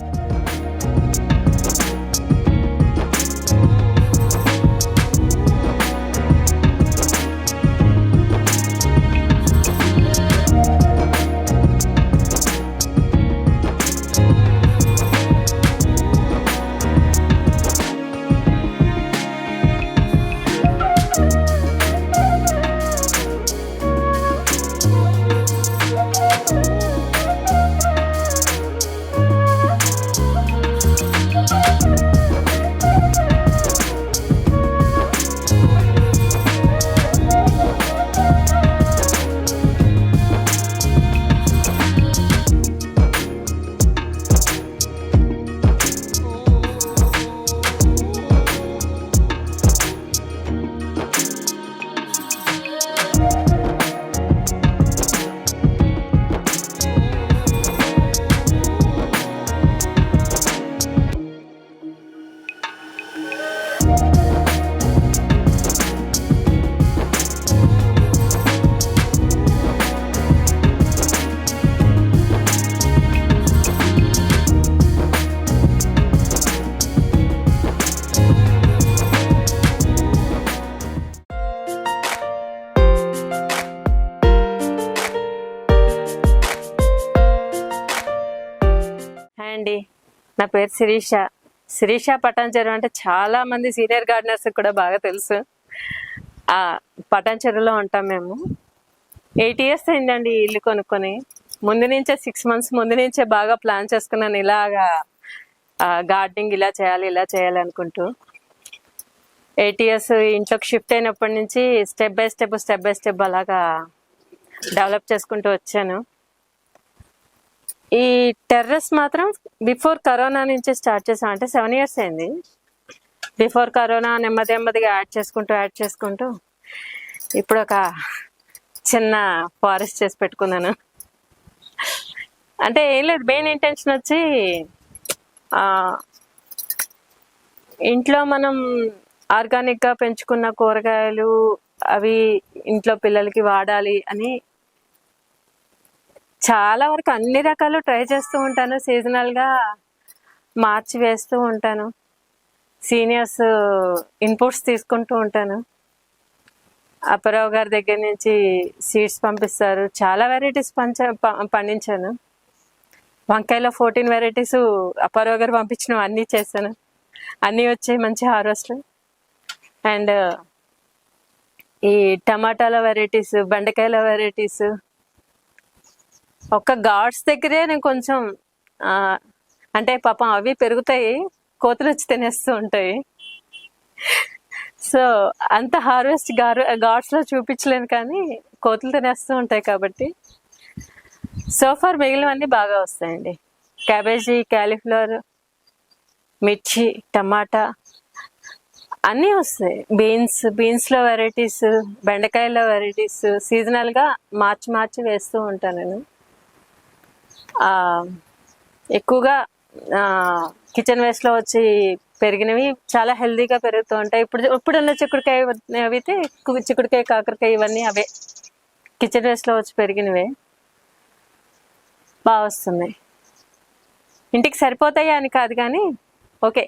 Bye. పేరు శిరీష. శిరీష పటాన్చెరు అంటే చాలా మంది సీనియర్ గార్డెనర్స్ కూడా బాగా తెలుసు. ఆ పటాన్చెరులో ఉంటాం మేము. ఎయిట్ ఇయర్స్ అయిందండి ఇల్లు కొనుక్కొని. ముందు నుంచే సిక్స్ మంత్స్ ముందు నుంచే బాగా ప్లాన్ చేసుకున్నాను ఇలాగా గార్డెనింగ్ ఇలా చేయాలి ఇలా చేయాలి అనుకుంటూ. ఎయిట్ ఇయర్స్ ఇంట్లోకి షిఫ్ట్ అయినప్పటి నుంచి step by step step by step అలాగా డెవలప్ చేసుకుంటూ వచ్చాను. ఈ టెర్రస్ మాత్రం బిఫోర్ కరోనా నుంచి స్టార్ట్ చేసాం. అంటే సెవెన్ ఇయర్స్ అయింది. బిఫోర్ కరోనా నెమ్మది నెమ్మదిగా యాడ్ చేసుకుంటూ యాడ్ చేసుకుంటూ ఇప్పుడు ఒక చిన్న ఫారెస్ట్ చేసి పెట్టుకున్నాను. అంటే ఏం లేదు మెయిన్ ఇంటెన్షన్ వచ్చి ఇంట్లో మనం ఆర్గానిక్గా పెంచుకున్న కూరగాయలు అవి ఇంట్లో పిల్లలకి వాడాలి అని చాలా వరకు అన్ని రకాలు ట్రై చేస్తూ ఉంటాను. సీజనల్గా మార్చి వేస్తూ ఉంటాను. సీనియర్స్ ఇన్పుట్స్ తీసుకుంటూ ఉంటాను. అప్పారావు గారి దగ్గర నుంచి సీడ్స్ పంపిస్తారు. చాలా వెరైటీస్ పంచ ప- పండించాను. వంకాయలో ఫోర్టీన్ వెరైటీస్ అప్పారావు గారు పంపించినవి అన్నీ చేశాను. అన్నీ వచ్చాయి మంచి హార్వెస్ట్ అండ్ ఈ టమాటాల వెరైటీస్ బెండకాయల వెరైటీస్ ఒక్క గాడ్స్ దగ్గరే నేను కొంచెం అంటే పాపం అవి పెరుగుతాయి కోతులు వచ్చి తినేస్తూ ఉంటాయి. సో అంత హార్వెస్ట్ గారు గాడ్స్లో చూపించలేను కానీ కోతులు తినేస్తూ ఉంటాయి కాబట్టి. సోఫార్ మిగిలినవన్నీ బాగా వస్తాయండి. క్యాబేజీ క్యాలీఫ్లవర్ మిర్చి టమాటా అన్నీ వస్తాయి. బీన్స్ బీన్స్లో వెరైటీస్ బెండకాయల వెరైటీస్ సీజనల్గా మార్చి మార్చి వేస్తూ ఉంటాను నేను. ఎక్కువగా కిచెన్ వేస్ట్లో వచ్చి పెరిగినవి చాలా హెల్దీగా పెరుగుతూ ఉంటాయి. ఇప్పుడు ఇప్పుడున్న చిక్కుడుకాయ అయితే చిక్కుడుకాయ కాకరకాయ ఇవన్నీ అవే. కిచెన్ వేస్ట్లో వచ్చి పెరిగినవే. బాగా వస్తున్నాయి ఇంటికి సరిపోతాయా అని కాదు కానీ ఓకే.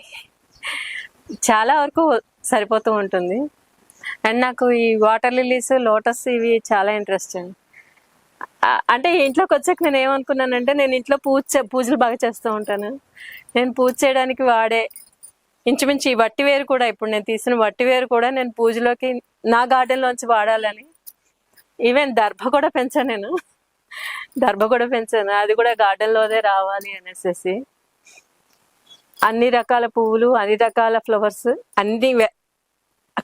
చాలా వరకు సరిపోతూ ఉంటుంది. అండ్ నాకు ఈ వాటర్ లిలీస్ లోటస్ ఇవి చాలా ఇంట్రెస్ట్ అండి అంటే ఇంట్లోకి వచ్చాక నేను ఏమనుకున్నానంటే నేను ఇంట్లో పూజ పూజలు బాగా చేస్తూ ఉంటాను. నేను పూజ చేయడానికి వాడే ఇంచుమించు ఈ వట్టి వేరు కూడా ఇప్పుడు నేను తీసిన వట్టి వేరు కూడా నేను పూజలోకి నా గార్డెన్లోంచి వాడాలని. ఈవెన్ దర్భ కూడా పెంచాను నేను. దర్భ కూడా పెంచాను. అది కూడా గార్డెన్లోనే రావాలి అనేసి అన్ని రకాల పువ్వులు అన్ని రకాల ఫ్లవర్స్ అన్ని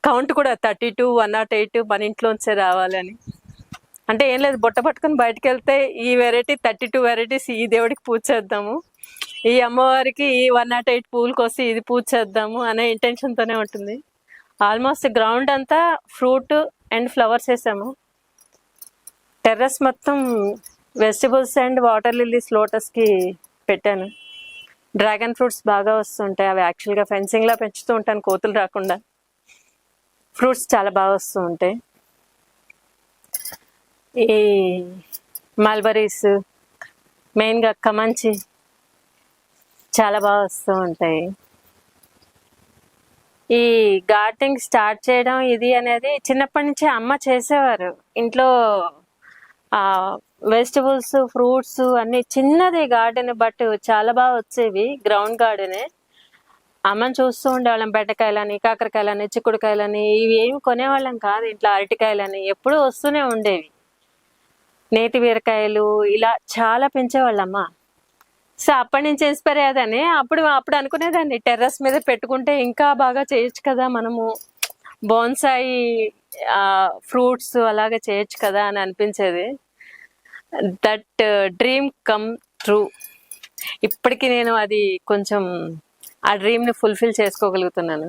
కౌంట్ కూడా thirty two one not eight మన ఇంట్లోంచే రావాలని. అంటే ఏం లేదు బుట్ట పట్టుకొని బయటకు వెళ్తే ఈ వెరైటీ థర్టీ టూ వెరైటీస్ ఈ దేవుడికి పూజ చేద్దాము. ఈ అమ్మవారికి ఈ వన్ నాట్ ఎయిట్ పూలు కోసి ఇది పూజ చేద్దాము అనే ఇంటెన్షన్తోనే ఉంటుంది. ఆల్మోస్ట్ గ్రౌండ్ అంతా ఫ్రూట్ అండ్ ఫ్లవర్స్ వేసాము. టెర్రస్ మొత్తం వెజిటబుల్స్ అండ్ వాటర్ లిల్లీస్ లోటస్కి పెట్టాను. డ్రాగన్ ఫ్రూట్స్ బాగా వస్తుంటాయి. అవి యాక్చువల్గా ఫెన్సింగ్లా పెంచుతూ ఉంటాను కోతులు రాకుండా. ఫ్రూట్స్ చాలా బాగా వస్తూ ఉంటాయి. ఈ మల్బరీస్ మెయిన్గా కమంచి చాలా బాగా వస్తూ ఉంటాయి. ఈ గార్డెనింగ్ స్టార్ట్ చేయడం ఇది అనేది చిన్నప్పటి నుంచి అమ్మ చేసేవారు. ఇంట్లో ఆ వెజిటబుల్స్ ఫ్రూట్స్ అన్ని చిన్నది గార్డెన్ బట్ చాలా బాగా వచ్చేవి. గ్రౌండ్ గార్డెనే అమ్మని చూస్తూ ఉండేవాళ్ళం బెండకాయలని కాకరకాయలని చిక్కుడుకాయలని ఇవి ఏమి కొనేవాళ్ళం కాదు. ఇంట్లో అరటికాయలని ఎప్పుడూ వస్తూనే ఉండేవి. నేతి బీరకాయలు ఇలా చాలా పెంచేవాళ్ళమ్మ. సో అప్పటి నుంచి ఇన్స్పైర్ అప్పుడు అప్పుడు అనుకునేదాన్ని టెర్రస్ మీద పెట్టుకుంటే ఇంకా బాగా చేయొచ్చు కదా మనము. బోన్సాయి ఫ్రూట్స్ అలాగే చేయొచ్చు కదా అని అనిపించేది. That dream come true. ఇప్పటికి నేను అది కొంచెం ఆ డ్రీమ్ని ఫుల్ఫిల్ చేసుకోగలుగుతున్నాను.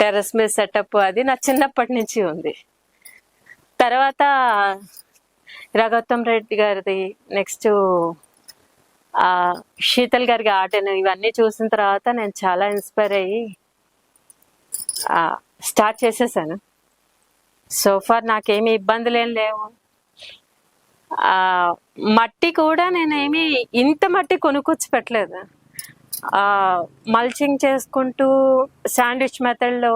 టెర్రస్ మీద సెటప్ అది నా చిన్నప్పటి నుంచి ఉంది. తర్వాత రఘోత్తం రెడ్డి గారిది నెక్స్ట్ శీతల్ గారి ఆటను ఇవన్నీ చూసిన తర్వాత నేను చాలా ఇన్స్పైర్ అయ్యి స్టార్ట్ చేసేసాను. సో ఫార్ నాకేమి ఇబ్బందులు ఏం లేవు మట్టి కూడా నేనేమి ఇంత మట్టి కొనుక్కొచ్చి పెట్టలేదు మల్చింగ్ చేసుకుంటూ శాండ్విచ్ మెథడ్లో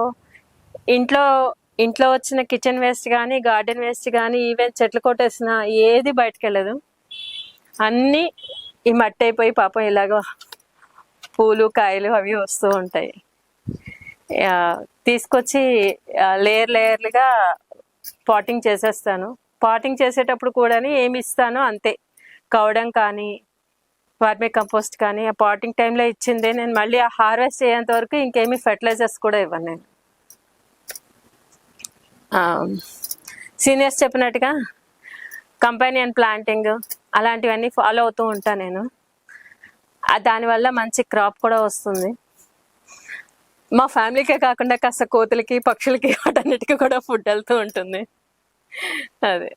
ఇంట్లో ఇంట్లో వచ్చిన కిచెన్ వేస్ట్ కానీ గార్డెన్ వేస్ట్ కానీ ఈవెన్ చెట్లు కొట్టేసిన ఏది బయటకు వెళ్ళదు అన్నీ ఈ మట్టి అయిపోయి పాపం ఇలాగ పూలు కాయలు అవి వస్తూ ఉంటాయి. తీసుకొచ్చి లేయర్ లేయర్లుగా పాటింగ్ చేసేస్తాను. పాటింగ్ చేసేటప్పుడు కూడా ఏమి ఇస్తానో అంతే. కవడం కానీ వర్మీ కంపోస్ట్ కానీ ఆ పాటింగ్ టైంలో ఇచ్చిందే నేను మళ్ళీ ఆ హార్వెస్ట్ చేయేంత వరకు ఇంకేమీ ఫెర్టిలైజర్స్ కూడా ఇవ్వను నేను. సీనియర్స్ చెప్పినట్టుగా కంపెనీయన్ ప్లాంటింగ్ అలాంటివన్నీ ఫాలో అవుతూ ఉంటాను నేను. దానివల్ల మంచి క్రాప్ కూడా వస్తుంది. మా ఫ్యామిలీకే కాకుండా కాస్త కోతులకి పక్షులకి వాటన్నిటికీ కూడా ఫుడ్ వెళ్తూ ఉంటుంది. అదే.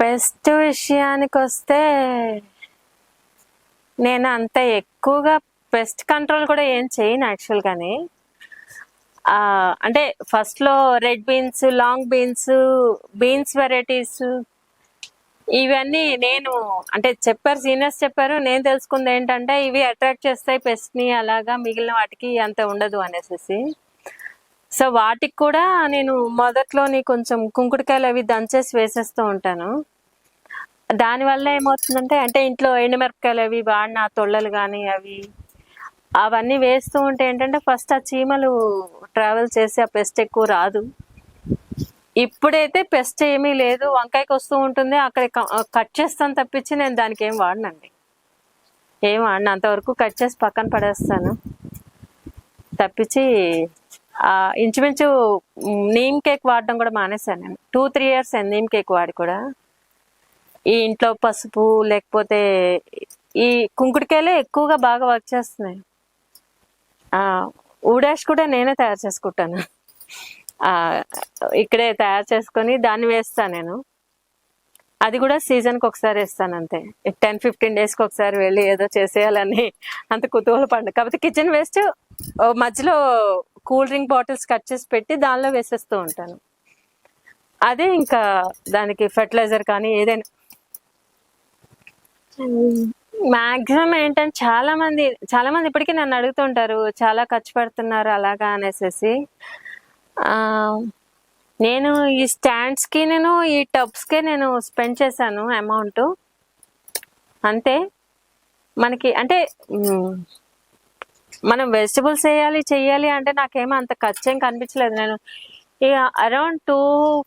పెస్ట్ విషయానికి వస్తే నేను అంత ఎక్కువగా పెస్ట్ కంట్రోల్ కూడా ఏం చేయను యాక్చువల్గానే. అంటే అంటే ఫస్ట్లో red beans long beans beans varieties ఇవన్నీ నేను అంటే చెప్పారు సీనియర్స్ చెప్పారు. నేను తెలుసుకుంది ఏంటంటే ఇవి అట్రాక్ట్ చేస్తాయి పెస్ట్ని అలాగా మిగిలిన వాటికి అంత ఉండదు అనేసి. సో వాటికి కూడా నేను మొదట్లోని కొంచెం కుంకుడుకాయలు అవి దంచేసి వేసేస్తూ ఉంటాను. దానివల్ల ఏమవుతుందంటే అంటే ఇంట్లో ఎండుమిరపకాయలు అవి వాడిన తొళ్ళలు కానీ అవి అవన్నీ వేస్తూ ఉంటే ఏంటంటే ఫస్ట్ ఆ చీమలు ట్రావెల్ చేసి ఆ పెస్ట్ ఎక్కువ రాదు. ఇప్పుడైతే పెస్ట్ ఏమీ లేదు. వంకాయకి వస్తూ ఉంటుంది. అక్కడ కట్ చేస్తాను తప్పించి నేను దానికి ఏం వాడనండి. ఏం వాడిన. అంతవరకు కట్ చేసి పక్కన పడేస్తాను. తప్పించి ఆ, ఇంచుమించు నీమ్ కేక్ వాడడం కూడా మానేశాను నేను. టూ త్రీ ఇయర్స్ అయింది నీమ్ కేక్ వాడి కూడా. ఈ ఇంట్లో పసుపు లేకపోతే ఈ కుంకుడికాయలే ఎక్కువగా బాగా వర్క్ చేస్తున్నాయి. ఊడాష్ కూడా నేనే తయారు చేసుకుంటాను. ఇక్కడే తయారు చేసుకొని దాన్ని వేస్తాను నేను. అది కూడా సీజన్కి ఒకసారి వేస్తాను అంతే. టెన్ ఫిఫ్టీన్ డేస్కి ఒకసారి వెళ్ళి ఏదో చేసేయాలని అంత కుతూహల పండు కాకపోతే కిచెన్ వేస్ట్ మధ్యలో కూల్ డ్రింక్ బాటిల్స్ కట్ చేసి పెట్టి దానిలో వేసేస్తూ ఉంటాను. అదే ఇంకా దానికి ఫెర్టిలైజర్ కానీ ఏదైనా. మాక్సిమం ఏంటంటే చాలా మంది చాలా మంది ఇప్పటికీ నన్ను అడుగుతుంటారు చాలా ఖర్చు పెడుతున్నారు అలాగా అనేసి నేను ఈ స్టాండ్స్కి నేను ఈ టబ్స్కి నేను స్పెండ్ చేశాను అమౌంట్. అంతే. మనకి అంటే మనం వెజిటబుల్స్ వేయాలి చెయ్యాలి అంటే నాకేమో అంత ఖర్చు ఏం కనిపించలేదు. నేను ఇక అరౌండ్ టూ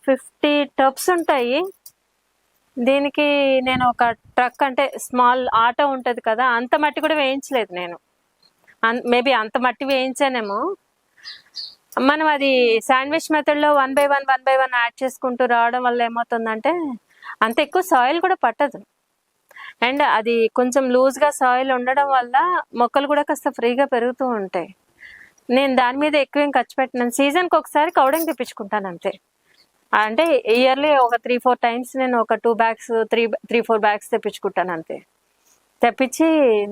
ఫిఫ్టీ టబ్స్ ఉంటాయి. దీనికి నేను ఒక ట్రక్ అంటే స్మాల్ ఆటో ఉంటుంది కదా అంత మట్టి కూడా వేయించలేదు నేను. మేబీ అంత మట్టి వేయించానేమో. మనం అది శాండ్విచ్ మెథడ్లో one by one one by one add చేసుకుంటూ రావడం వల్ల ఏమవుతుందంటే అంత ఎక్కువ సాయిల్ కూడా పట్టదు. అండ్ అది కొంచెం లూజ్గా సాయిల్ ఉండడం వల్ల మొక్కలు కూడా కాస్త ఫ్రీగా పెరుగుతూ ఉంటాయి. నేను దాని మీద ఎక్కువ ఏం ఖర్చు పెట్టినాను సీజన్కి ఒకసారి కౌడంగ్ తెప్పించుకుంటాను అంతే. అంటే ఇయర్లీ ఒక త్రీ ఫోర్ టైమ్స్ నేను ఒక two bags three three four bags తెప్పించుకుంటాను అంతే. తెప్పించి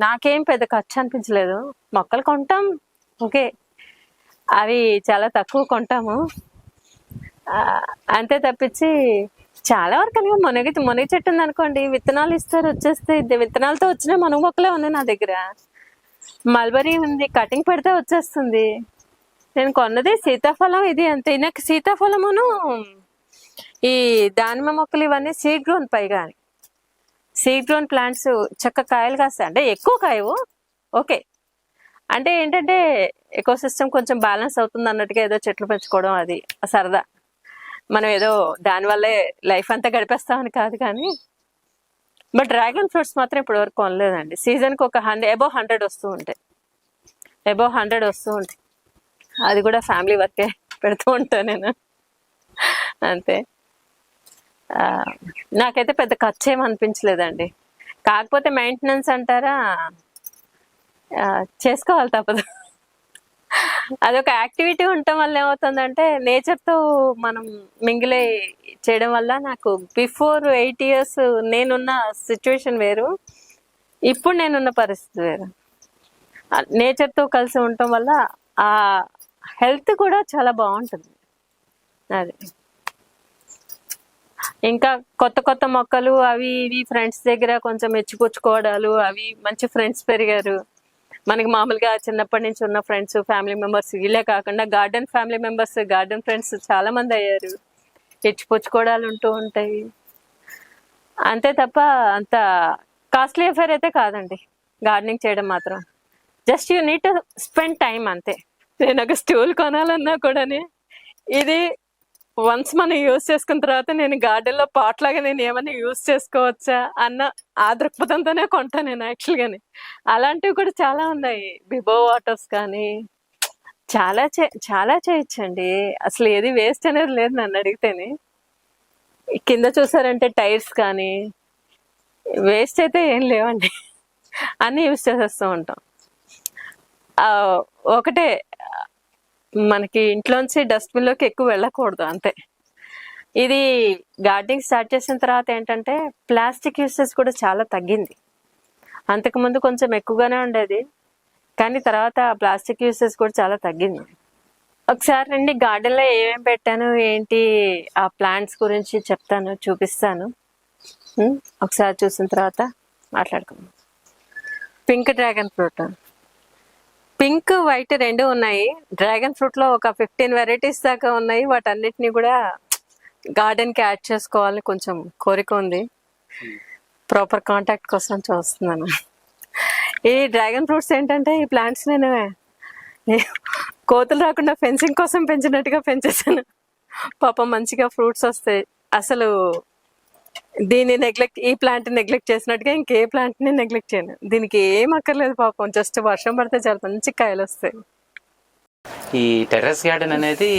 నాకేం పెద్ద ఖర్చు అనిపించలేదు. మొక్కలు కొంటాం ఓకే. అవి చాలా తక్కువ కొంటాము. అంతే తప్పించి చాలా వరకు అని మునగి మునగ చెట్టు ఉంది అనుకోండి విత్తనాలు ఇస్తారు వచ్చేస్తే విత్తనాలతో వచ్చిన మునగ మొక్కలే ఉన్నాయి నా దగ్గర. మల్బరీ ఉంది కటింగ్ పెడితే వచ్చేస్తుంది. నేను కొన్నది సీతాఫలం ఇది అంతే. నాకు సీతాఫలమును ఈ దానిమ్మ మొక్కలు ఇవన్నీ సీడ్ గ్రోన్ పైగా సీడ్ గ్రోన్ ప్లాంట్స్ చక్క కాయలు కాస్తాయి. అంటే ఎక్కువ కాయవు. ఓకే అంటే ఏంటంటే ఎకో సిస్టమ్ కొంచెం బ్యాలెన్స్ అవుతుంది అన్నట్టుగా ఏదో చెట్లు పెంచుకోవడం అది సరదా. మనం ఏదో దానివల్లే లైఫ్ అంతా గడిపేస్తామని కాదు కానీ బట్ డ్రాగన్ ఫ్రూట్స్ మాత్రం ఇప్పటివరకు కొనలేదండి. సీజన్కి ఒక హండ్రెడ్ అబౌవ్ హండ్రెడ్ వస్తూ ఉంటాయి. అబౌవ్ హండ్రెడ్ వస్తూ ఉంటాయి. అది కూడా ఫ్యామిలీ వర్కే పెడుతూ ఉంటాను నేను. అంతే. నాకైతే పెద్ద ఖర్చు ఏమనిపించలేదండి కాకపోతే మెయింటెనెన్స్ అంటారా చేసుకోవాలి తప్పదు. అదొక యాక్టివిటీ ఉండటం వల్ల ఏమవుతుందంటే నేచర్తో మనం మింగిలే చేయడం వల్ల నాకు బిఫోర్ ఎయిట్ ఇయర్స్ నేనున్న సిచ్యువేషన్ వేరు. ఇప్పుడు నేనున్న పరిస్థితి వేరు. నేచర్తో కలిసి ఉండటం వల్ల ఆ హెల్త్ కూడా చాలా బాగుంటుంది. అది. ఇంకా కొత్త కొత్త మొక్కలు అవి ఇవి ఫ్రెండ్స్ దగ్గర కొంచెం మెచ్చిపుచ్చుకోవడాలు అవి మంచి ఫ్రెండ్స్ పెరిగారు. మనకి మామూలుగా చిన్నప్పటి నుంచి ఉన్న ఫ్రెండ్స్ ఫ్యామిలీ మెంబర్స్ వీళ్ళే కాకుండా garden family members garden friends చాలా మంది అయ్యారు. ఇచ్చిపుచ్చుకోవడాలు ఉంటూ ఉంటాయి. అంతే తప్ప అంత కాస్ట్లీ అఫేర్ అయితే కాదండి. గార్డెనింగ్ చేయడం మాత్రం. Just you need to spend time అంతే. నేను ఒక స్టూల్ కొనాలన్నా కూడా ఇది వన్స్ మనం యూజ్ చేసుకున్న తర్వాత నేను గార్డెన్లో పాట్ లాగా నేను ఏమైనా యూజ్ చేసుకోవచ్చా అన్న ఆ దృక్పథంతోనే కొంటాను నేను యాక్చువల్ గాని. అలాంటివి కూడా చాలా ఉన్నాయి. బిబో వాటర్స్ కానీ చాలా చే చాలా చేయొచ్చండి. అసలు ఏది వేస్ట్ అనేది లేదు నన్ను అడిగితేనే. కింద చూసారంటే టైర్స్ కానీ వేస్ట్ అయితే ఏం లేవండి. అన్నీ యూజ్ చేసేస్తూ ఉంటాం. ఆ, ఒకటే మనకి ఇంట్లోంచి డస్ట్బిన్లోకి ఎక్కువ వెళ్ళకూడదు అంతే. ఇది గార్డెనింగ్ స్టార్ట్ చేసిన తర్వాత ఏంటంటే ప్లాస్టిక్ యూసెస్ కూడా చాలా తగ్గింది. అంతకుముందు కొంచెం ఎక్కువగానే ఉండేది కానీ తర్వాత ప్లాస్టిక్ యూసెస్ కూడా చాలా తగ్గింది. ఒకసారి రండి గార్డెన్లో ఏమేం పెట్టాను ఏంటి ఆ ప్లాంట్స్ గురించి చెప్తాను చూపిస్తాను. ఒకసారి చూసిన తర్వాత మాట్లాడుకుందాం. Pink dragon fruit. Pink white రెండు ఉన్నాయి. డ్రాగన్ ఫ్రూట్లో ఒక ఫిఫ్టీన్ వెరైటీస్ దాకా ఉన్నాయి. వాటన్నిటిని కూడా గార్డెన్కి యాడ్ చేసుకోవాలని కొంచెం కోరిక ఉంది. ప్రాపర్ కాంటాక్ట్ కోసం చూస్తున్నాను. ఈ డ్రాగన్ ఫ్రూట్స్ ఏంటంటే ఈ ప్లాంట్స్ నేను కోతులు రాకుండా ఫెన్సింగ్ కోసం పెంచినట్టుగా పెంచేసాను పాపం మంచిగా ఫ్రూట్స్ వస్తాయి. అసలు దీన్ని నెగ్లెక్ట్ ఈ ప్లాంట్ నెగ్లెక్ట్ చేసినట్టుగా ఇంకే ప్లాంట్ని నెగ్లెక్ట్ చేయను. దీనికి ఏం అక్కర్లేదు పాపం జస్ట్ వర్షం పడితే చాలా మంచి కాయలు వస్తాయి. ఈ టెర్రస్ గార్డెన్ అనేది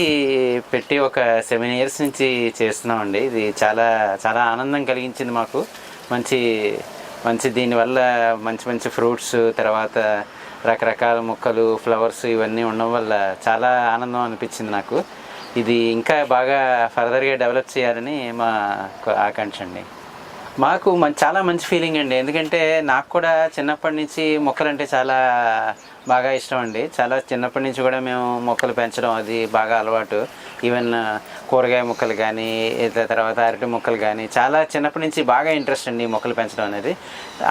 పెట్టి ఒక సెవెన్ ఇయర్స్ నుంచి చేస్తున్నామండి. ఇది చాలా చాలా ఆనందం కలిగించింది మాకు. మంచి మంచి దీనివల్ల మంచి మంచి ఫ్రూట్స్ తర్వాత రకరకాల మొక్కలు ఫ్లవర్స్ ఇవన్నీ ఉండడం వల్ల చాలా ఆనందం అనిపించింది నాకు. ఇది ఇంకా బాగా ఫర్దర్గా డెవలప్ చేయాలని మా ఆకాంక్ష అండి. మాకు చాలా మంచి ఫీలింగ్ అండి. ఎందుకంటే నాకు కూడా చిన్నప్పటి నుంచి మొక్కలంటే చాలా బాగా ఇష్టం అండి. చాలా చిన్నప్పటి నుంచి కూడా మేము మొక్కలు పెంచడం అది బాగా అలవాటు. ఈవెన్ కూరగాయ మొక్కలు కానీ తర్వాత అరటి మొక్కలు కానీ చాలా చిన్నప్పటి నుంచి బాగా ఇంట్రెస్ట్ అండి మొక్కలు పెంచడం అనేది.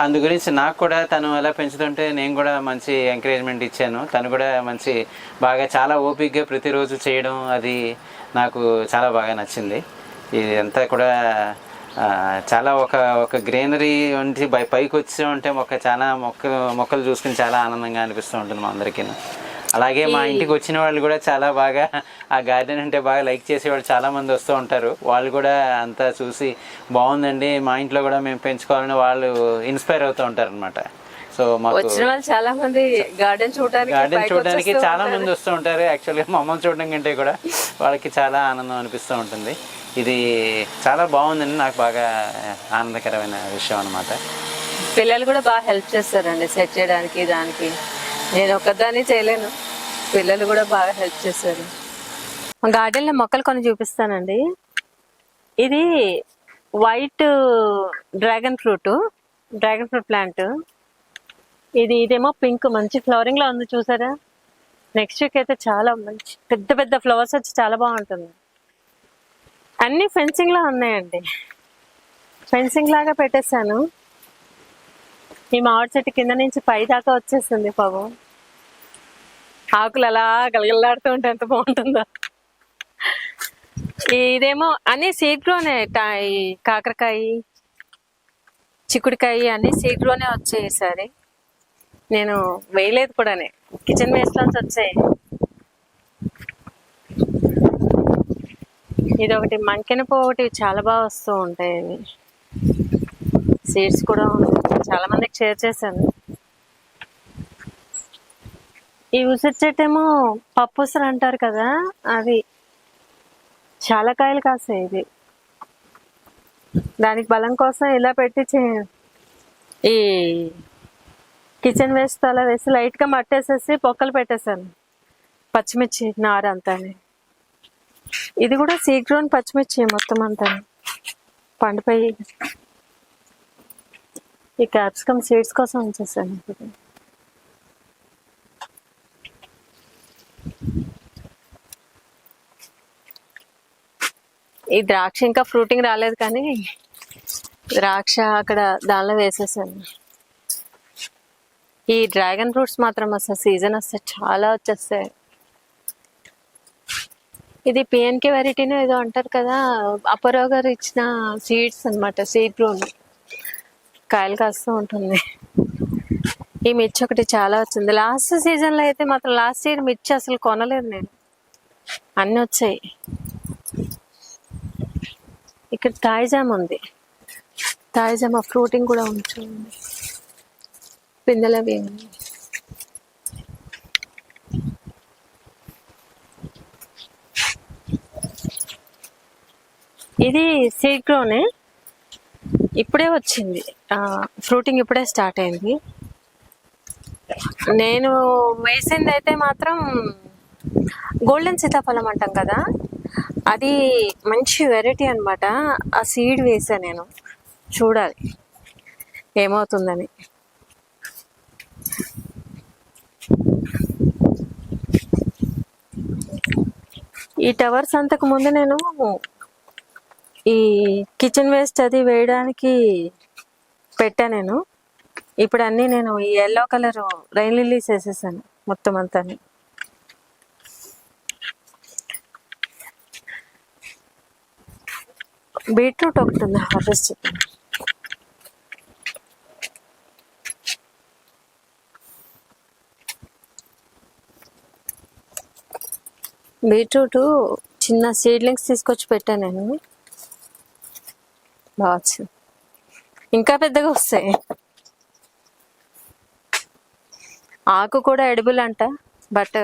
అందు గురించి నాకు కూడా తను ఎలా పెంచుతుంటే నేను కూడా మంచి ఎంకరేజ్మెంట్ ఇచ్చాను. తను కూడా మంచి బాగా చాలా ఓపికగా ప్రతిరోజు చేయడం అది నాకు చాలా బాగా నచ్చింది. ఇది అంతా కూడా చాలా ఒక ఒక గ్రీనరీ నుంచి పై పైకి వచ్చి ఉంటే మొక్క చాలా మొక్కలు మొక్కలు చూసుకుని చాలా ఆనందంగా అనిపిస్తూ ఉంటుంది మా అందరికీ. అలాగే మా ఇంటికి వచ్చిన వాళ్ళు కూడా చాలా బాగా ఆ గార్డెన్ అంటే బాగా లైక్ చేసేవాళ్ళు చాలా మంది వస్తూ ఉంటారు. వాళ్ళు కూడా అంతా చూసి బాగుందండి మా ఇంట్లో కూడా మేము పెంచుకోవాలని వాళ్ళు ఇన్స్పైర్ అవుతూ ఉంటారు అనమాట సో మాకు వచ్చిన వాళ్ళు చాలా మంది గార్డెన్ చూడడానికి గార్డెన్ చూడడానికి చాలా. మంది వస్తూ ఉంటారు. యాక్చువల్గా మా అమ్మని చూడడం కంటే కూడా వాళ్ళకి చాలా ఆనందం అనిపిస్తూ ఉంటుంది. ఇది చాలా బాగుందండి నాకు బాగా ఆనందకరమైన విషయం అనమాట పిల్లలు కూడా బాగా హెల్ప్ చేస్తారండి సెట్ చేయడానికి దానికి. నేను ఒక్కదాన్ని చేయలేను పిల్లలు కూడా బాగా హెల్ప్ చేశారు మా మొక్కలు కొన్ని చూపిస్తానండి. ఇది white dragon fruit dragon fruit plant. ఇది ఇదేమో పింక్ మంచి ఫ్లవరింగ్లో ఉంది చూసారా? నెక్స్ట్ వీక్ అయితే చాలా మంచి పెద్ద పెద్ద ఫ్లవర్స్ వచ్చి చాలా బాగుంటుంది. అన్ని ఫెన్సింగ్ లా ఉన్నాయండి. ఫెన్సింగ్ లాగా పెట్టేశాను. ఈ మామిడి చెట్టు కింద నుంచి పై దాకా వచ్చేస్తుంది పాపం. ఆకులు అలా గలగలాడుతూ ఉంటే ఎంత బాగుంటుందో. ఇదేమో అన్ని సీడ్లోనే ఈ కాకరకాయ చిక్కుడుకాయ అన్ని సీడ్లోనే వచ్చాయి ఈసారి. నేను వేయలేదు కూడానే. కిచెన్ వేస్ట్ నుంచి వచ్చాయి. ఇది ఒకటి మంకెనపు ఒకటి చాలా బాగా వస్తూ ఉంటాయి ఇవి. సీడ్స్ కూడా ఉంటాయి. చాలా మందికి షేర్ చేశాను. ఈ ఉసిరి చెట్టు ఏమో పప్పు ఉసిరి అంటారు కదా అది చాలా కాయలు కాసాయి ఇది దానికి బలం కోసం ఇలా పెట్టి చే- ఈ కిచెన్ వేస్ట్ అలా వేసి లైట్గా మట్టేసేసి పొక్కలు పెట్టేశాను. పచ్చిమిర్చి నార అంతా ఇది కూడా సీగ్రోన్ పచ్చిమిర్చి మొత్తం అంతా. పండిపోయి ఈ క్యాప్సికమ్ సీడ్స్ కోసం ఉంచేసాను ఈ ద్రాక్ష ఇంకా ఫ్రూటింగ్ రాలేదు కానీ ద్రాక్ష అక్కడ దానిలో వేసేసాను. ఈ డ్రాగన్ ఫ్రూట్స్ మాత్రం అసలు సీజన్ వస్తే చాలా వచ్చేస్తాయి. ఇది పిఎన్కే వెరైటీనో ఏదో అంటారు కదా అపరావు గారు ఇచ్చిన సీడ్స్ అన్నమాట సీడ్ బ్రూన్ కాయలు కాస్తూ ఉంటుంది. ఈ మిర్చి ఒకటి చాలా వచ్చింది. లాస్ట్ సీజన్లో అయితే మాత్రం లాస్ట్ ఇయర్ మిర్చి అసలు కొనలేదు నేను. అన్నీ వచ్చాయి. ఇక్కడ తాయిజామ్ ఉంది. తాయిజామ్ ఆ ఫ్రూటింగ్ కూడా ఉంచు. పిందెలు అవి ఉన్నాయి. ఇది సీడ్ ఇప్పుడే వచ్చింది. ఫ్రూటింగ్ ఇప్పుడే స్టార్ట్ అయింది. నేను వేసింది అయితే మాత్రం గోల్డెన్ సీతాఫలం అంటాం కదా. అది మంచి వెరైటీ అనమాట ఆ సీడ్ వేసా నేను. చూడాలి. ఏమవుతుందని. ఈ టవర్స్ అంతకు ముందు నేను ఈ కిచెన్ వేస్ట్ అది వేయడానికి పెట్టా నేను. ఇప్పుడు అన్నీ నేను ఈ ఎల్లో కలర్ రైన్ లిల్లీస్ వేసేసాను మొత్తం అంతా బీట్రూట్ ఒకటి ఉంది హార్వెస్ట్ చెప్పాను బీట్రూట్ చిన్న సీడ్లింగ్స్ తీసుకొచ్చి పెట్టాను నేను. బాగా ఇంకా పెద్దగా వస్తాయి. ఆకు కూడా ఎడిబుల్ అంట బట్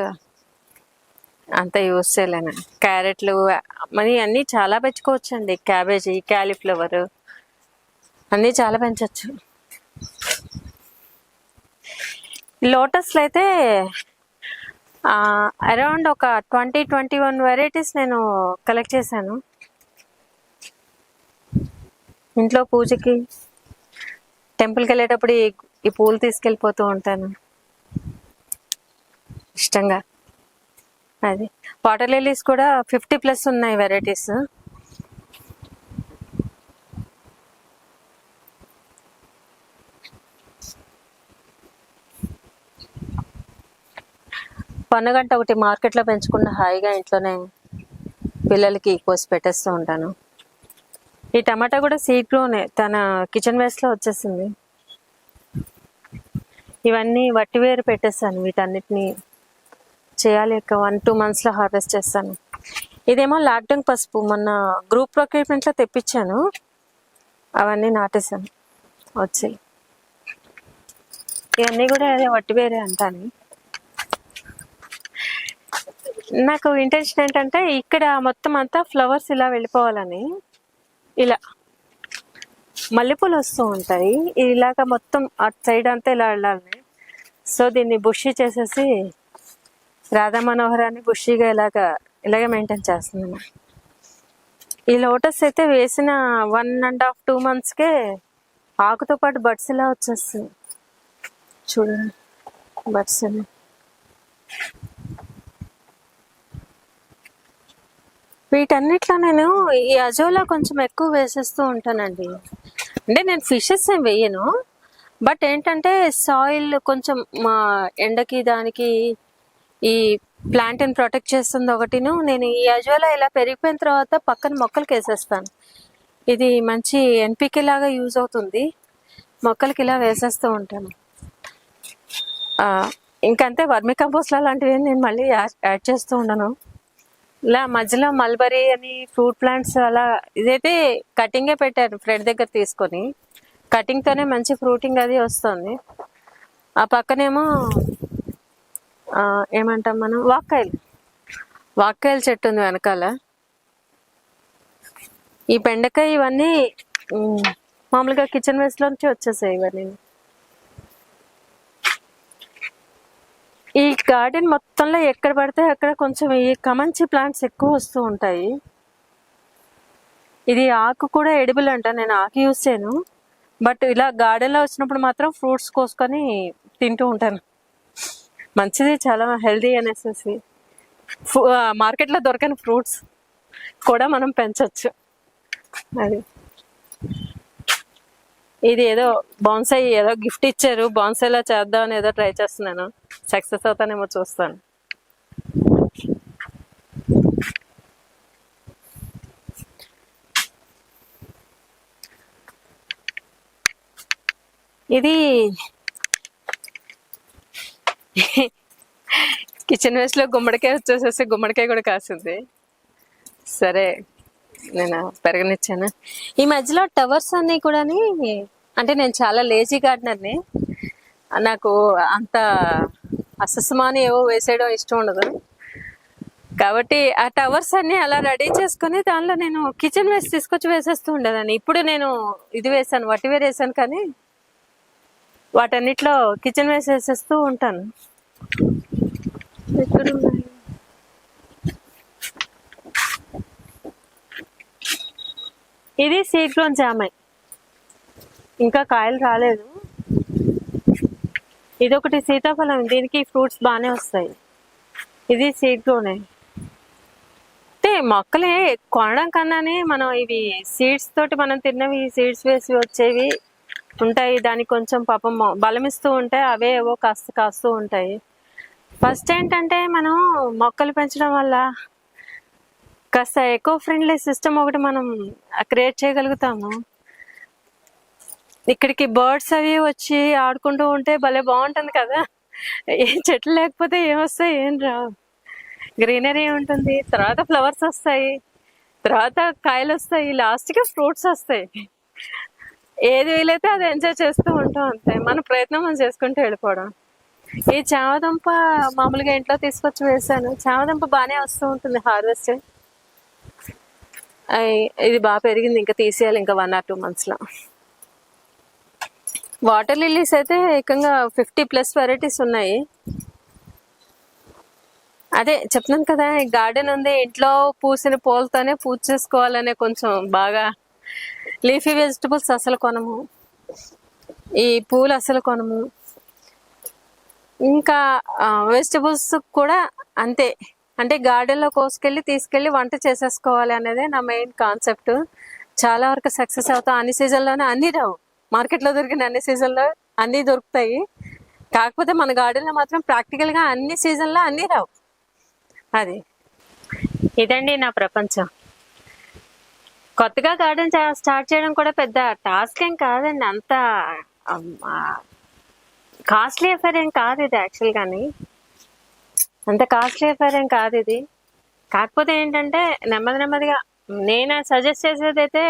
అంత యూస్ చేయలేను. క్యారెట్లు మరి అన్నీ చాలా పెంచుకోవచ్చండి. క్యాబేజీ క్యాలీఫ్లవర్ అన్నీ చాలా పెంచవచ్చు లోటస్లు అయితే అరౌండ్ ఒక ట్వంటీ ట్వంటీ వన్ వెరైటీస్ నేను కలెక్ట్ చేశాను. ఇంట్లో పూజకి టెంపుల్కి వెళ్ళేటప్పుడు ఈ పూలు తీసుకెళ్ళిపోతూ ఉంటాను. ఇష్టంగా. అది. వాటర్ లిలీస్ కూడా ఫిఫ్టీ ప్లస్ ఉన్నాయి వెరైటీస్. పన్నగంట ఒకటి మార్కెట్లో పెంచుకున్న హాయిగా ఇంట్లోనే పిల్లలకి కోసి పెట్టేస్తూ ఉంటాను. ఈ టమాటా కూడా సీడ్లోనే తన కిచెన్ వేస్ట్లో వచ్చేసింది. ఇవన్నీ వట్టివేరు పెట్టేస్తాను వీటన్నిటిని. చేయాలి ఒక వన్ టూ మంత్స్లో హార్వెస్ట్ చేస్తాను. ఇదేమో లాక్డౌన్ పసుపు మొన్న గ్రూప్ ప్రొక్యూర్మెంట్లో తెప్పించాను. అవన్నీ నాటేశాను. వచ్చాయి. ఇవన్నీ కూడా అదే వట్టివేరే అంటాను. నాకు ఇంటెన్షన్ ఏంటంటే ఇక్కడ మొత్తం అంతా ఫ్లవర్స్ ఇలా వెళ్ళిపోవాలని. ఇలా మల్లెపూలు వస్తూ ఉంటాయి. ఇలాగ మొత్తం అటు సైడ్ అంతా ఇలా వెళ్ళాలి. సో దీన్ని బుషి చేసేసి రాధా మనోహరాన్ని బుషిగా ఇలాగ ఇలాగే మెయింటైన్ చేస్తున్నాను. ఈ లోటస్ అయితే వేసిన వన్ అండ్ హాఫ్ టూ మంత్స్కే ఆకుతో పాటు బడ్స్ ఇలా వచ్చేస్తుంది. చూడండి. బడ్స్ వీటన్నిట్లో నేను ఈ అజోలా కొంచెం ఎక్కువ వేసేస్తూ ఉంటానండి. అంటే నేను ఫిషెస్ ఏం వేయను. బట్ ఏంటంటే సాయిల్ కొంచెం మా ఎండకి దానికి ఈ ప్లాంట్ని ప్రొటెక్ట్ చేస్తుంది ఒకటిను నేను ఈ అజోలా ఇలా పెరిగిపోయిన తర్వాత పక్కన మొక్కలకి వేసేస్తాను. ఇది మంచి ఎన్పికే లాగా యూజ్ అవుతుంది. మొక్కలకి ఇలా వేసేస్తూ ఉంటాను. ఇంకంతే వర్మి కంపోస్ట్ లాంటివి నేను మళ్ళీ యాడ్ యాడ్ చేస్తూ ఉండను. ఇలా మధ్యలో మల్బరీ అని ఫ్రూట్ ప్లాంట్స్ అలా ఇదైతే కటింగే పెట్టారు ఫ్రెండ్ దగ్గర తీసుకొని. కటింగ్తోనే మంచి ఫ్రూటింగ్ అది వస్తుంది. ఆ పక్కనేమో ఏమంటాం మనం వాక్కాయలు. వాక్కాయల చెట్టు ఉంది వెనకాల. ఈ బెండకాయ ఇవన్నీ మామూలుగా కిచెన్ వేస్ట్లోంచి వచ్చేసాయి ఇవన్నీ. ఈ గార్డెన్ మొత్తంలో ఎక్కడ పడితే అక్కడ కొంచెం ఈ కమంచి ప్లాంట్స్ ఎక్కువ వస్తూ ఉంటాయి. ఇది ఆకు కూడా ఎడిబుల్ అంట నేను ఆకు యూస్ చేయను. బట్ ఇలా గార్డెన్లో వచ్చినప్పుడు మాత్రం ఫ్రూట్స్ కోసుకొని తింటూ ఉంటాను. మంచిది చాలా హెల్దీ అనేసి మార్కెట్లో దొరకని ఫ్రూట్స్ కూడా మనం పెంచవచ్చు అది. ఇది ఏదో బాన్సాయి ఏదో గిఫ్ట్ ఇచ్చారు బాన్సాయిలా చేద్దాం అని ఏదో ట్రై చేస్తున్నాను. సక్సెస్ అవుతానేమో చూస్తాను. ఇది కిచెన్ వేస్ట్లో గుమ్మడికాయ వచ్చేసేసి గుమ్మడికాయ కూడా కాసింది. సరే నేను పెరగనిచ్చాను. ఈ మధ్యలో టవర్స్ అన్ని కూడా అంటే నేను చాలా లేజీ గార్డెనర్ని నాకు అంత అసస్మాని ఏవో వేసేయడం ఇష్టం ఉండదు. కాబట్టి ఆ టవర్స్ అన్ని అలా రెడీ చేసుకుని దానిలో నేను కిచెన్ వేస్ట్ తీసుకొచ్చి వేసేస్తూ ఉండేదాన్ని. ఇప్పుడు నేను ఇది వేసాను వటివేర్ వేసాను కానీ వాటన్నిటిలో కిచెన్ వేస్ట్ వేసేస్తూ ఉంటాను. ఇది సీడ్ జామాయి ఇంకా కాయలు రాలేదు. ఇది ఒకటి సీతాఫలం. దీనికి ఫ్రూట్స్ బాగానే వస్తాయి. ఇది సీడ్ గ్రోనే అంటే మొక్కలే కొనడం కన్నానే మనం ఇవి సీడ్స్ తోటి మనం తిన్నవి సీడ్స్ వేసి వచ్చేవి ఉంటాయి. దానికి కొంచెం పాపం బలం ఇస్తూ ఉంటాయి. అవే ఏవో కాస్త కాస్తూ ఉంటాయి. ఫస్ట్ ఏంటంటే మనం మొక్కలు పెంచడం వల్ల కాస్త ఎకో ఫ్రెండ్లీ సిస్టమ్ ఒకటి మనం క్రియేట్ చేయగలుగుతాము. ఇక్కడికి బర్డ్స్ అవి వచ్చి ఆడుకుంటూ ఉంటే భలే బాగుంటుంది కదా. ఏ చెట్లు లేకపోతే ఏమొస్తాయి? ఏం రావు. గ్రీనరీ ఉంటుంది తర్వాత ఫ్లవర్స్ వస్తాయి తర్వాత కాయలు వస్తాయి లాస్ట్కి ఫ్రూట్స్ వస్తాయి. ఏది వీలైతే అది ఎంజాయ్ చేస్తూ ఉంటాం అంతే. మన ప్రయత్నం మనం చేసుకుంటూ వెళ్ళిపోవడం. ఈ చామదుంప మామూలుగా ఇంట్లో తీసుకొచ్చి వేసాను. చామదుంప బాగానే వస్తూ ఉంటుంది హార్వెస్ట్ ఇది బాగా పెరిగింది. ఇంకా తీసేయాలి. ఇంకా వన్ ఆర్ టూ మంత్స్లో వాటర్ లిల్లీస్ అయితే ఏకంగా ఫిఫ్టీ ప్లస్ వెరైటీస్ ఉన్నాయి. అదే చెప్తున్నాను కదా గార్డెన్ ఉంది ఇంట్లో పూసిన పూలతోనే పూజ చేసుకోవాలనే కొంచెం బాగా లీఫీ వెజిటబుల్స్ అసలు కొనము. ఈ పూలు అసలు కొనము. ఇంకా వెజిటబుల్స్ కూడా అంతే. అంటే గార్డెన్లో కోసుకెళ్ళి తీసుకెళ్ళి వంట చేసేసుకోవాలి అనేది నా మెయిన్ కాన్సెప్ట్. చాలా వరకు సక్సెస్ అవుతాం. అన్ని సీజన్లోనే అన్ని రావు. మార్కెట్లో దొరికిన అన్ని సీజన్లో అన్నీ దొరుకుతాయి. కాకపోతే మన గార్డెన్లో మాత్రం ప్రాక్టికల్గా అన్ని సీజన్లో అన్నీ రావు. అది. ఇదండి నా ప్రపంచం. కొత్తగా గార్డెన్ స్టార్ట్ చేయడం కూడా పెద్ద టాస్క్ ఏం కాదండి. అంత కాస్ట్లీ అఫేర్ ఏం కాదు ఇది యాక్చువల్ కానీ అంత కాస్ట్లీ అఫేర్ ఏం కాదు ఇది. కాకపోతే ఏంటంటే నెమ్మది నెమ్మదిగా నేను సజెస్ట్ చేసేది అయితే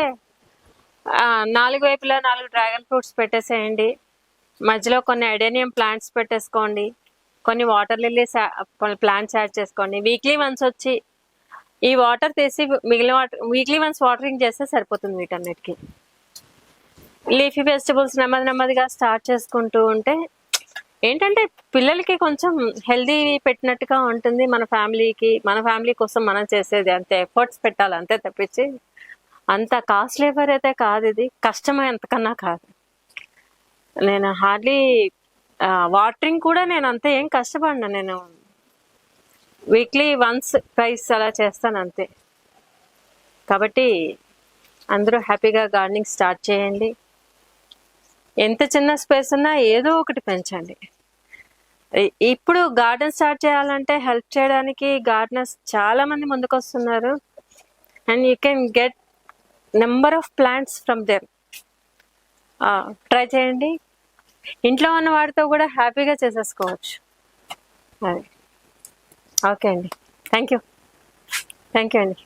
నాలుగు వైపులా నాలుగు డ్రాగన్ ఫ్రూట్స్ పెట్టేసేయండి. మధ్యలో కొన్ని ఐడేనియం ప్లాంట్స్ పెట్టేసుకోండి. కొన్ని వాటర్ లిల్లీస్ ప్లాంట్స్ యాడ్ చేసుకోండి. వీక్లీ వన్స్ వచ్చి ఈ వాటర్ తీసి మిగిలిన వాటర్ వీక్లీ వన్స్ వాటరింగ్ చేస్తే సరిపోతుంది వీటన్నిటికి. లీఫీ వెజిటబుల్స్ నెమ్మది నెమ్మదిగా స్టార్ట్ చేసుకుంటూ ఉంటే ఏంటంటే పిల్లలకి కొంచెం హెల్దీ పెట్టినట్టుగా ఉంటుంది. మన ఫ్యామిలీకి మన ఫ్యామిలీ కోసం మనం చేసేది అంతే. ఎఫర్ట్స్ పెట్టాలి అంతే తప్పించి అంత కాస్ట్ లేబర్ అయితే కాదు ఇది కష్టమే అంతకన్నా కాదు. నేను హార్డ్లీ వాటరింగ్ కూడా నేను అంత ఏం కష్టపడినా. నేను వీక్లీ వన్స్ ప్రైస్ అలా చేస్తాను అంతే. కాబట్టి అందరూ హ్యాపీగా గార్డెనింగ్ స్టార్ట్ చేయండి. ఎంత చిన్న స్పేస్ ఉన్నా ఏదో ఒకటి పెంచండి. ఇప్పుడు గార్డెన్ స్టార్ట్ చేయాలంటే హెల్ప్ చేయడానికి గార్డెనర్స్ చాలా మంది ముందుకు వస్తున్నారు and you can get number of plants from them try చేయండి. ఇంట్లో ఉన్న వాటితో కూడా హ్యాపీగా చేసేసుకోవచ్చు. అది. ఓకే అండి. థ్యాంక్ యూ థ్యాంక్ యూ అండి.